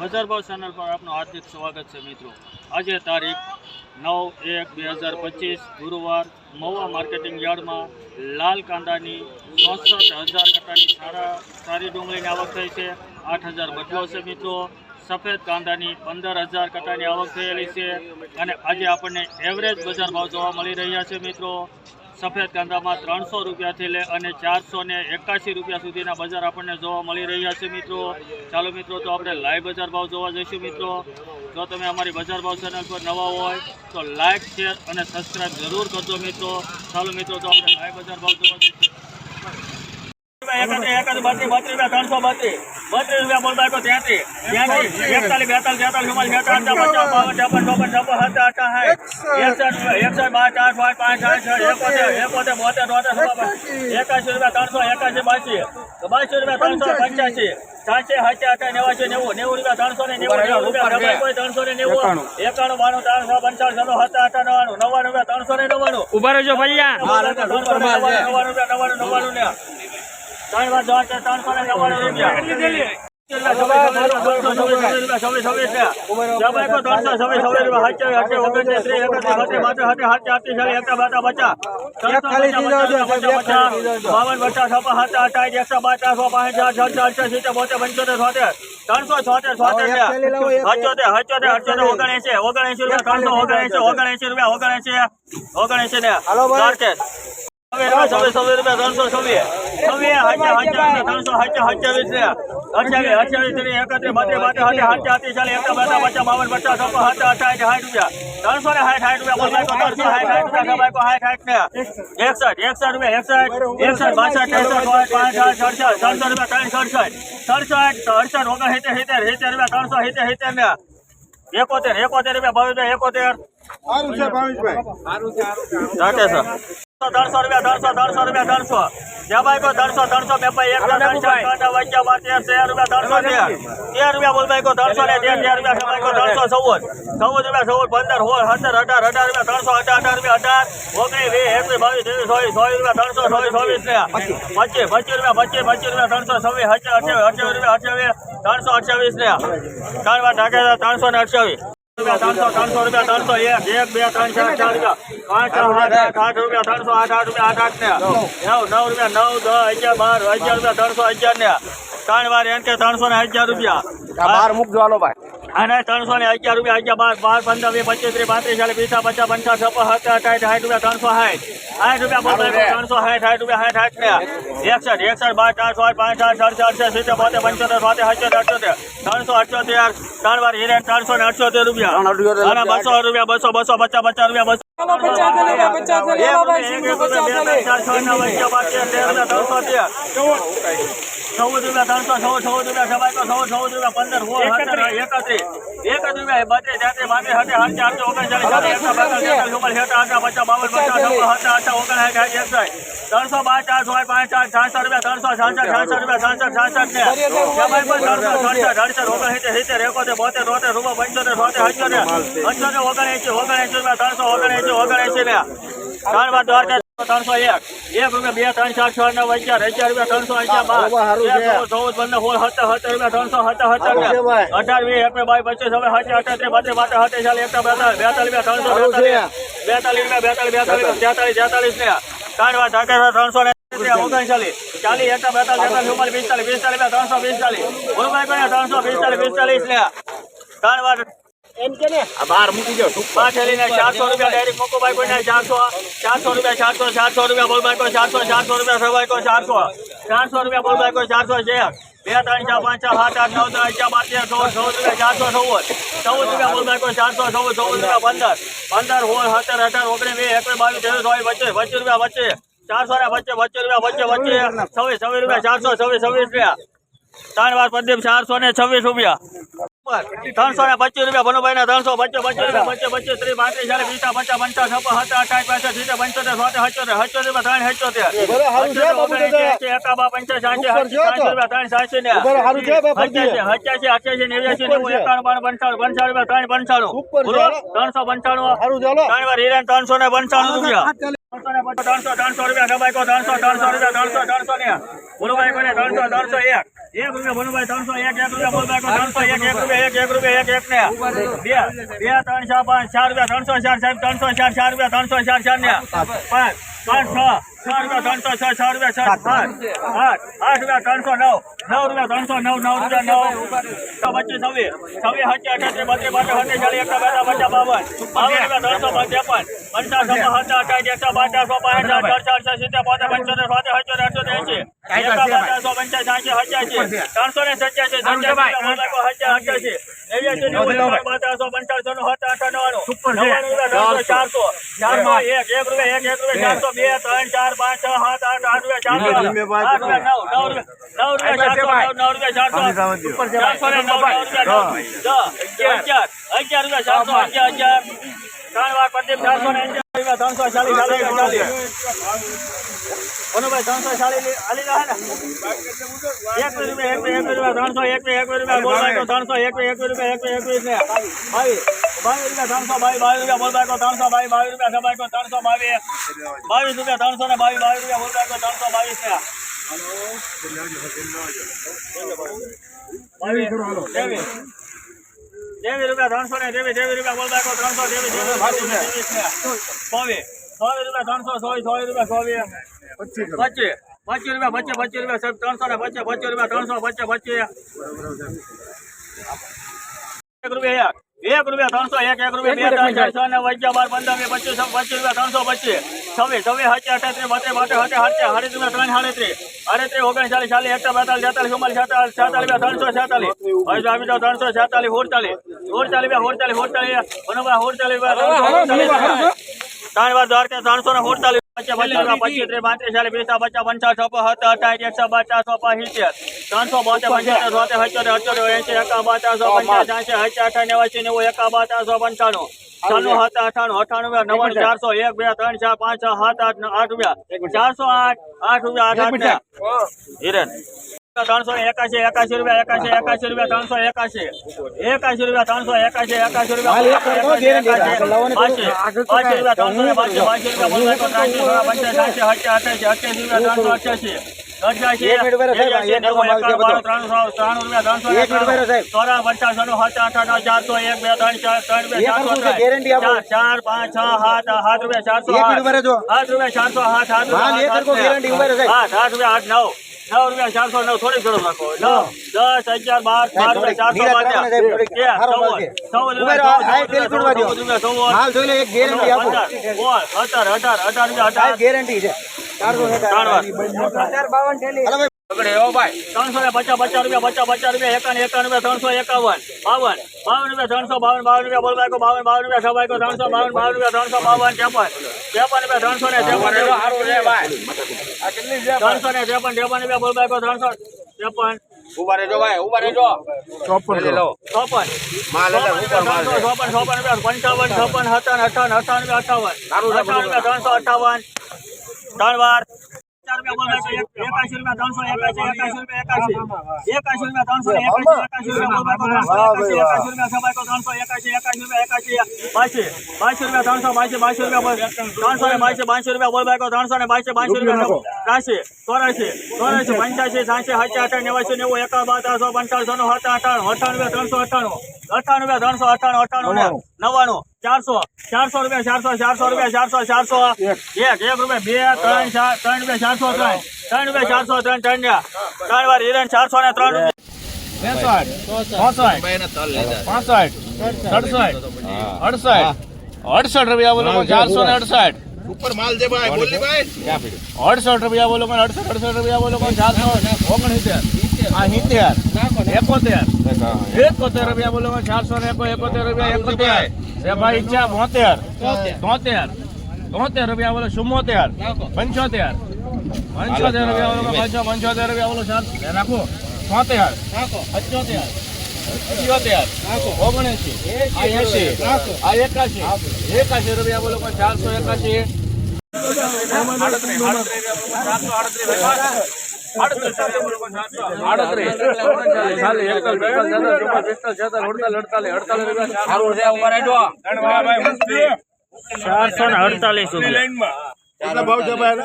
બજાર ભાવ ચેનલ પર આપનું હાર્દિક સ્વાગત છે મિત્રો. આજે તારીખ નવ એક બે હજાર પચીસ, ગુરુવાર, મહુવા માર્કેટિંગ યાર્ડમાં લાલ કાંદાની ચોસઠ હજાર કટાની સારા સારી ડુંગળીની આવક થઈ છે. આઠ હજાર બદલો છે મિત્રો. સફેદ કાંદાની પંદર હજાર કટાની આવક થયેલી છે. અને આજે આપણને એવરેજ બજાર ભાવ જોવા મળી રહ્યા છે મિત્રો. સફેદ કાંદામાં ત્રણસો રૂપિયાથી લે અને ચારસો ને એકાશી રૂપિયા સુધીના બજાર આપણને જોવા મળી રહ્યા છે મિત્રો. ચાલો મિત્રો, તો આપણે લાઈવ બજાર ભાવ જોવા જઈશું મિત્રો. જો તમે અમારી બજાર ભાવ ચેનલ પર નવા હોય, તો લાઈક, શેર અને સબસ્ક્રાઈબ જરૂર કરજો મિત્રો. ચાલો મિત્રો, તો આપણે લાઈવ બજાર ભાવ જોવા જઈશું. બત્રીસ રૂપિયા બોલતા તો ત્યાંથી. ત્યાંથી એકતાલીસ બેતાલીસ તેતાલીસ ચુમ્માલીસ પચાસ બાવન છપ્પન ચોપન છપ્પન સત્તર અઠ્ઠા એકસઠ. એકસઠ બાર ચાર પાંચ પાંચ સાત છ એકોતેર એકોતેર બોતેર તોતેર એકાસી રૂપિયા ત્રણસો એકાશી બાસી બાસી રૂપિયા ત્રણસો પંચ્યાસી સાતસો સાતસી અઠા નેવાસી નેવું. નેવું રૂપિયા ત્રણસો ને નેવું નેવું રૂપિયા કોઈ ત્રણસો ને નેવું. એકાણું. બાણું ત્રણસો પંચાવન છસો સત્તા અઠા નવાણું નવ્વાણું રૂપિયા ત્રણસો ને નવ્વાણું. ઊભા રહેજો ભૈયા. નવ્વાણું રૂપિયા નવ્વાણું નવ્વાણું ને. ત્રણ વાર દોઢ નવ્વાણું રૂપિયા બાવન પચાસ છપ્પન સાત અઠાવીસ એકસો પાંચ બોતેર પંચોતેર છોતેર ત્રણસો છોતેર છોતેર હચોતેર હચોતેર હચોતેર ઓગણએસી ઓગણએસી રૂપિયા ત્રણસો ઓગણએસી ઓગણએસી રૂપિયા ઓગણએસી ઓગણએસી ને ચોતેર છવ્વીસ છવ્વીસ રૂપિયા ત્રણસો છવ્વીસ છવ્વીસ હાચા ત્રણસો અઠ્યાવીસ અઠ્યાવીસ ત્રીસ એકત્રીસ બત્રીસ બત્રીસ હાચા હાથી ચાલીસ એકતા બાતા પચાસ બાવન પચાસ છપ્પન હાચા અઠાવીસ સાઠ રૂપિયા. ત્રણસો ને સાઠ સાઠ રૂપિયા ત્રણસો સાઠ સાઠ રૂપિયા સબાય સાઠ સાઠ ને. એકસઠ એકસઠ રૂપિયા એકસઠ એકસઠ બાસઠ ત્રેસઠ પાંચ પાંચ આઠ સડસઠ રૂપિયા ત્રણ સડસઠ. સડસઠ સડસઠ ઓગણ સિત્તેર સિત્તેર સિત્તેર રૂપિયા ત્રણસો સિત્તેર સિત્તેર ને. એકોતેર એકોતેર રૂપિયા બાવીસ એકોતેર. સારું છે ભાવેશભાઈ. ત્રણસો રૂપિયા ત્રણસો ત્રણસો રૂપિયા ત્રણસો કો ત્રણસો ત્રણસો બે ભાઈ એક ત્રણસો બાર તેર તેર રૂપિયા ત્રણસો તેર તેર રૂપિયા બોલભાઈ કો ત્રણસો ને તેર તેર રૂપિયા સબાઈ કો ત્રણસો ચૌદ. ચૌદ રૂપિયા ચૌદ પંદર સોળ સત્તર અઢાર અઢાર રૂપિયા ત્રણસો અઢાર અઢાર રૂપિયા અઢાર ઓગણીસ વીસ એકવીસ બાવીસ ત્રેવીસ ચોવીસ ચોવીસ રૂપિયા ત્રણસો ચોવીસ ચોવીસ પચીસ પચીસ રૂપિયા પચીસ પચીસ રૂપિયા ત્રણસો છવ્વીસ અઠ્યાવીસ અઠ્યાવીસ રૂપિયા અઠ્યાવીસ ત્રણસો અઠ્યાવીસ ને. ત્રણ વાર ત્રણસો ને અઠ્યાવીસ. ત્રણસો ત્રણસો રૂપિયા ત્રણસો એક. એક બે ત્રણ ચાર ચાર રૂપિયા. પાંચ આઠ આઠ રૂપિયા ત્રણસો આઠ આઠ રૂપિયા આઠ આઠ ને. નવ. નવ રૂપિયા નવ દસ અગિયાર બાર અગિયાર રૂપિયા ત્રણસો અગિયાર ને. ત્રણ વાર એમ કે ત્રણસો ને અગિયાર રૂપિયા. બાર મૂકજો હાલો ભાઈ. અને ત્રણસો ને અગિયાર રૂપિયા અગિયાર બાર બાર પંદર વીસ પચીસ ત્રીસ પાંત્રીસ ચાલીસ પીસા પચાસ પંચાસ છપ્પન સત્તર અઠાવીસ સાઠ રૂપિયા ત્રણસો સાઠ. સાઠ રૂપિયા ત્રણસો સાઠ સાઠ રૂપિયા સાઠ સાઠ ને એકસઠ એકસઠ બાર ચારસો આઠ પાંચ સાત સડસઠ અડસઠ સિત્તેર બોતેર પંચોતેર સોતેર અઠ્યોતેર અઠ્યોતેર. ત્રણસો અઠ્યોતેર ત્રણ વાર હિરેન ત્રણસો ને અઠ્યોતેર રૂપિયા. અને બસો રૂપિયા બસો બસો પચાસ પચાસ રૂપિયા બસો. ચૌદ રૂપિયા ત્રણસો ચૌદ ચૌદ રૂપિયા સવાય સો ચૌદ ચૌદ રૂપિયા પંદર સોળ એકત્રીસ. એક રૂપિયા બત્રીસ તેત્રીસ પાંત્રીસ સાતેર સાતેર આઠસો ઓગણચાલીસ સાઠ ત્રણસો બાર ચાર સોળ પાંચ ચાર છાસઠ રૂપિયા ત્રણસો છાસઠ છાસઠ રૂપિયા છાસઠ છાસઠ ને ત્રણસો સડસઠ અડસઠ ઓગણસિત્તેર સિત્તેર એકોતેર બોતેર તોતેર રૂપિયા પંચોતેર સોતેર અઠ્યોતેર અઠ્યોતેર ઓગણએંસી ઓગણએંસી રૂપિયા ત્રણસો ઓગણએંસી ઓગણએંસી ને ત્રણ વાર દ્વારકા ત્રણસો એક. એક રૂપિયા બે ત્રણ ચાર છ નવ અગિયાર અગિયાર રૂપિયા ત્રણસો અગિયાર બાર. ચૌદ, ચૌદ પંદર સોળ સત્તર સત્તર રૂપિયા ત્રણસો સત્તર સત્તર ને અઢાર વીસ એકવીસ બાવીસ પચીસ હવે સાચી અઠાત્રીસ બત્રીસ બાતેર સત્તર ચાલીસ એકસો બેતાલીસ બેતાલીસ રૂપિયા ત્રણસો બેતાલીસ બેતાલીસ રૂપિયા બેતાલીસ બેતાલીસ તેતાલીસ તેતાલીસ ને. ત્રણ વાર ઢાકા ત્રણસો ને ઓગણચાલીસ. ચાલીસ એકતા બેતાલીસ તેતાલીસ ચુમ્માલીસ પિસ્તાલીસ પિસ્તાલીસ ત્રણસો પિસ્તાલીસ. ત્રણસો પિસ્તાલીસ પિસ્તાલીસ ને. ત્રણ વાર આ બાર મૂકી દો પાછળીને ચારસો રૂપિયા ડાયરેક્ટ મોકોભાઈ કોઈને ચારસો ચારસો રૂપિયા ચારસો ચારસો રૂપિયા બોલભાઈ કોઈ ચારસો ચારસો રૂપિયા સભાઈ કોઈ ચારસો. ચારસો રૂપિયા બોલભાઈ કોઈ ચારસો છે. બે ત્રણ ચાર પાંચ છ સાત આઠ નવ ત્રણ ચાર પાંચ ચૌદ ચૌદ રૂપિયા ચારસો ચૌદ. ચૌદ રૂપિયા બોલભાઈ કોઈ ચારસો ચૌદ ચૌદ રૂપિયા પંદર. પંદર હોળ સત્તર અઢાર ઓગણીસ વીસ એકવીસ બાવીસ ત્રેવીસ ચોવીસ પચીસ પચીસ રૂપિયા વચ્ચે ચારસો ને વચ્ચે વચ્ચે રૂપિયા વચ્ચે વચ્ચે છવ્વીસ છવ્વીસ રૂપિયા ચારસો છવ્વીસ છવ્વીસ રૂપિયા. ત્રણ વાર પ્રદીપ ચારસો ને છવ્વીસ રૂપિયા. ત્રણસો ને પચીસ રૂપિયા ભનુભાઈ ના ત્રણસો પચીસ પચીસ રૂપિયા પચીસ પચીસ ત્રીસ પાંત્રીસ ચાલીસ વીસ પચાસ પંચાસ છપ્પન સત્તર અઠાવીસ પાંસઠ સિત્તેર પંચોતેર સોતેર હચોતેર હચોતેર રૂપિયા ત્રણ હચોતેર બાપુ પંચાસ રૂપિયા ત્રણ સાંસી ને. બાપુ અઠ્યાસી અઠ્યાસી નેવ્યાસી નેવું એકાણું પંચાણું પંચાણું રૂપિયા ત્રણ પંચાણું. ત્રણસો પંચાણું. ત્રણ વાર હિરેન ત્રણસો ને પંચાણું રૂપિયા. ત્રણસો રૂપિયા ડબાઈ ત્રણસો રૂપિયા, ત્રણસો ત્રણસો ને બોલો કોને, ત્રણસો ત્રણસો એક. રૂપિયા ભનુભાઈ ત્રણસો એક એક રૂપિયા બોલભાઈ ત્રણસો એક એક એક એક રૂપિયા, એક એક ને. બે બે, ત્રણ, ચાર, પાંચ, ચાર રૂપિયા, ત્રણસો, ચાર, સાહેબ, ત્રણસો, ચાર ચાર રૂપિયા, ત્રણસો, ચાર ચાર ને. પાંચ પાંચ, છ છ રૂપિયા, ત્રણસો, છ છ રૂપિયા, છ આઠ આઠ રૂપિયા, ત્રણસો નવ. નવ રૂપિયા ત્રણસો નવ. નવ રૂપિયા નવ પચીસ છવ્વીસ. છવ્વીસ હચ્ચી અઠાસી બત્રીસ બાર હત્તી ચાલીસ એકસો બેતા પચાસ બાવન. બાવન રૂપિયા ત્રણસો પંચાવન. પંચાસ છપ્પન સત્તર અઠાવીસ એકસો પચાસ સો પાંચ ચાર ચાર ચાર સિત્તેર પોતે પંચોતેર સોતેર અઠ્યોતેર અઠ્યોતેર એંસી ત્રણસો ને સત્યાસી ચારસો. ચારસો. એક એક રૂપિયા એક એક રૂપિયા ચારસો બે ત્રણ ચાર પાંચ છ સાત આઠ આઠ રૂપિયા ચારસો. આઠ રૂપિયા નવ નવ રૂપિયા નવ રૂપિયા ચારસો નવ રૂપિયા ચારસો. ચારસો ને નવ રૂપિયા અગિયાર અગિયાર રૂપિયા ચારસો અગિયાર અગિયાર. ત્રણ વાર પ્રદીપ ને રૂપિયા ત્રણસો ચાલીસ ચાલીસ ચાલીસ. મનુભાઈ ત્રણસો ચાલીસ આલી રહ્યા ને. એક રૂપિયા, એક એક રૂપિયા, ત્રણસો, એક એક રૂપિયા બોલભાઈ તો ત્રણસો, એક એક રૂપિયા, એક ને. બાવીસ. બાવીસ રૂપિયા, ત્રણસો, બાવીસ બાવીસ રૂપિયા બોલભાઈ તો ત્રણસો, બાવીસ બાવીસ રૂપિયા સભાઈ તો ત્રણસો, બાવીસ. બાવીસ રૂપિયા, ત્રણસો ને બાવીસ બાવીસ રૂપિયા બોલભાઈ તો ત્રણસો, બાવીસ ને. બાવીસ. ત્રેવીસ. ત્રેવીસ રૂપિયા ત્રણસો ને દેવી દેવી રૂપિયા બોલભાઈ તો ત્રણસો દેવી દેવી ચોવીસ. ચોવીસ રૂપિયા ત્રણસો ચોવીસ ચોવીસ રૂપિયા ચોવીસ. પચીસ પચીસ. રૂપિયા પચીસ પચીસ રૂપિયા સાહેબ ત્રણસો ને પચીસ પચીસ રૂપિયા ત્રણસો પચીસ પચીસ. એક રૂપિયા એક. રૂપિયા ત્રણસો એક એક રૂપિયા બે ત્રણ ચારસો ને વચ્ચે બાર પંદર પચીસ પચીસ રૂપિયા ત્રણસો પચીસ. છવ્વીસ છવ્વીસ હચ્ચે અઠાત્રીસ બત્રીસ બાટે હટે હટે સાડી રૂપિયા ત્રણ સાડત્રીસ. સાડત્રીસ ઓગણચાલીસ ચાલીસ એકસો બેતાલીસ તેતાલીસ ચુમ્માલીસ છેતાલીસ છેતાલીસ ત્રણસો છેતાલીસ. હવે આવી જાઓ ત્રણસો છેતાલીસ હોડતાલીસ હોડતાલીસ હોડતાલીસ હોડચાલીસ બનોબા હોડચાલીસ રૂપિયા ત્રણ વાર દ્વારકા ત્રણસો ને હોડતાલીસ ત્રીસ ત્રણસો બોતેર પંચોતેર સોતેર અઠ્યોતેર અઠ્યોતેર એંસી એકા બાતા પંચાસ એંસી હચ્યા અઠા નેવાસી નેવું એકા બાતા સો પંચાણું. છન્નું હતા અઠાણું અઠાણું રૂપિયા નવ્વાણું ચારસો એક બે ત્રણ ચાર પાંચ છ સાત આઠ આઠ રૂપિયા. ચારસો આઠ આઠ રૂપિયા આઠ આઠ હિરેન. ત્રણસો એકાશી એકાશી રૂપિયા એકાશી એકાશી રૂપિયા ત્રણસો એકાશી. એકાશી રૂપિયા ત્રણસો એકાશી એકાશી રૂપિયા બાસી રૂપિયા ત્રણસો રૂપિયા રૂપિયા પંચાસી સાસી અઠ્યાસી અઠ્યાસી રૂપિયા ત્રણસો અઠ્યાસી. સાત ચાર પાંચ છ સાત સાત રૂપિયા ચારસો આઠ. રૂપિયા ચારસો આઠ આઠ રૂપિયા આઠ રૂપિયા આઠ નવ. નવ રૂપિયા ચારસો નવ થોડી થોડું રાખો. નવ દસ અગિયાર બાર બાર રૂપિયા ચારસો રૂપિયા સત્તર અઢાર અઢાર રૂપિયા અઢાર ત્રણસો ને પચાસ પચાસ રૂપિયા પચાસ પચાસ રૂપિયા એકાવન એકાવન રૂપિયા ત્રણસો એકાવન. બાવન. બાવન રૂપિયા ત્રણસો બાવન બાવન રૂપિયા બોલબાઈકો બાવન બાવન રૂપિયા સબાઈકો ત્રણસો બાવન બાવન રૂપિયા ત્રણસો બાવન ત્રેપન. ત્રેપન રૂપિયા ત્રણસો ને ત્રેપન ત્રણસો ને ત્રેપન ત્રેપન રૂપિયા બોલબાઈકો ત્રણસો ત્રેપન. ઊભા રહેજો ભાઈ ઊભા રહેજો. ચોપન ચોપન. ચોપન ચોપન રૂપિયા પંચાવન છપ્પન સત્તાવન અઠાવન અઠાવન રૂપિયા અઠાવન અઠાવન રૂપિયા ત્રણસો અઠાવન ત્રણ વાર. ત્રણસો ત્રણસો ત્રણસો ત્રણસો ત્રણસો ત્રણસો ત્રણસો પંચ્યાસી સાતસી સાતસી અઠા નેવાસી નેવું એકા બારસો પંચાવનસો નું હતા અઠાણું અઠાણું ત્રણસો અઠાણું અઠાણું ત્રણસો અઠાણું અઠાણું નવ્વાણું. ચારસો ચારસો રૂપિયા ચારસો ચારસો રૂપિયા ચારસો ચારસો. એક. એક રૂપિયા બે ત્રણ ચાર ત્રણ રૂપિયા ચારસો ત્રણ. ત્રણ રૂપિયા ચારસો ત્રણ ત્રણ ને ત્રણ વાર હિરણ ચારસો ને ત્રણ અડસઠ રૂપિયા બોલો ચારસો ને અડસઠ. ઉપર માલ દે ભાઈ બોલ ભાઈ. અડસઠ રૂપિયા બોલો અડસઠ અડસઠ રૂપિયા બોલો ચારસો ઓગણસિત્તેર. સિત્તેર એકોતેર. એકોતેર રૂપિયા બોલો ચારસો ને એકોતેર રૂપિયા એકોતેર. એ ભાઈ ઈચ્છા બોતેર. તોતેર. તોતેર. રૂપિયા બોલો ચુમ્મોતેર. પંચોતેર. પંચોતેર રૂપિયા બોલો પાંચસો પંચોતેર રૂપિયા બોલો ચાર રાખો. તોતેર. પંચોતેર. અઠ્યોતેર ઓગણએંસી એંસી આ એકાશી. એકાશી રૂપિયા બોલો ચારસો એકાશી. ચારસો ને અડતાલીસ. રૂપિયા કેટલા ભાવ છે ભાઈ